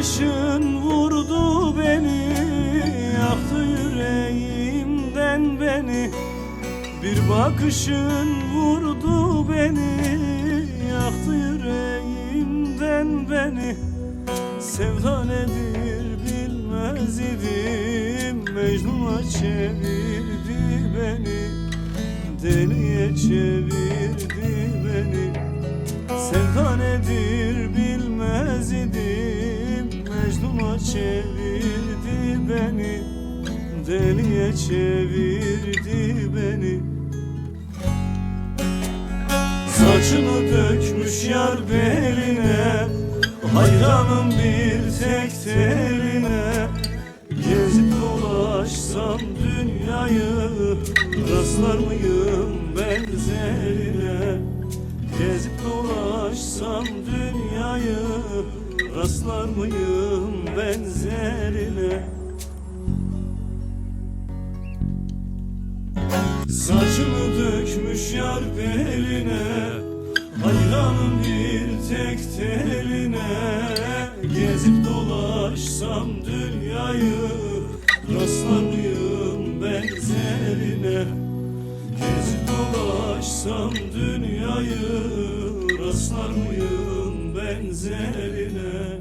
bakışın vurdu beni Yaktı yüreğimden beni. Bir bakışın vurdu beni Yaktı yüreğimden beni. Sevda nedir bilmez idim Mecnun'a çevirdi beni. Deliye çevirdi beni. Sevda nedir çevirdi beni Deliye çevirdi beni. Saçını dökmüş yar beline Hayranım bir tek teline. Gezip dolaşsam dünyayı Rastlar mıyım Rastlar mıyım benzerine? Saçını dökmüş yar beline Hayranım bir tek teline. Gezip dolaşsam dünyayı Rastlar mıyım benzerine? Gezip dolaşsam dünyayı Rastlar mıyım benzerine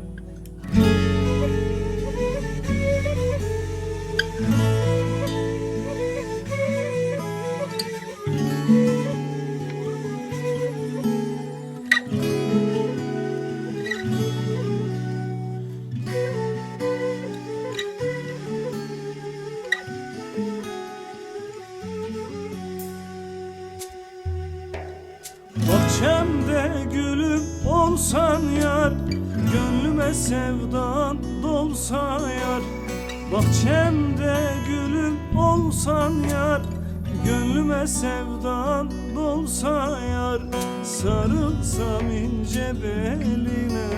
Bahçemde gülüm olsan yar Gönlüme sevdan dolsa yar. Bahçemde gülüm olsan yar Gönlüme sevdan dolsa yar. Sarılsam ince beline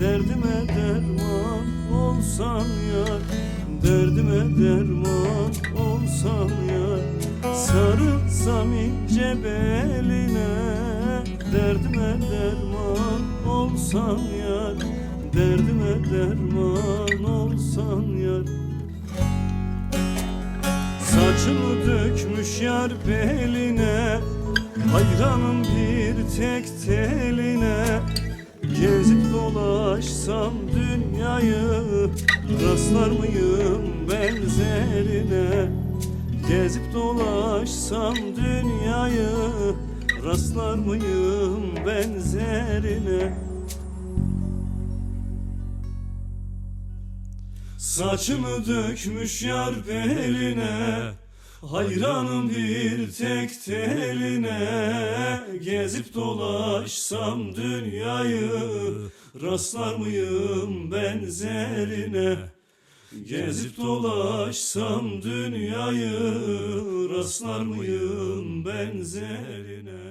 Derdime derman olsan yar. Derdime derman olsan yar Sarılsam ince beline Derdime derman olsan yar. Derdime derman olsan yar. Saçını dökmüş yar beline Hayranım bir tek teline. Gezip dolaşsam dünyayı Rastlar mıyım benzerine Gezip dolaşsam dünyayı Rastlar mıyım benzerine? Saçımı dökmüş yar beline Hayranım bir tek teline. Gezip dolaşsam dünyayı Rastlar mıyım benzerine Gezip dolaşsam dünyayı Rastlar mıyım benzerine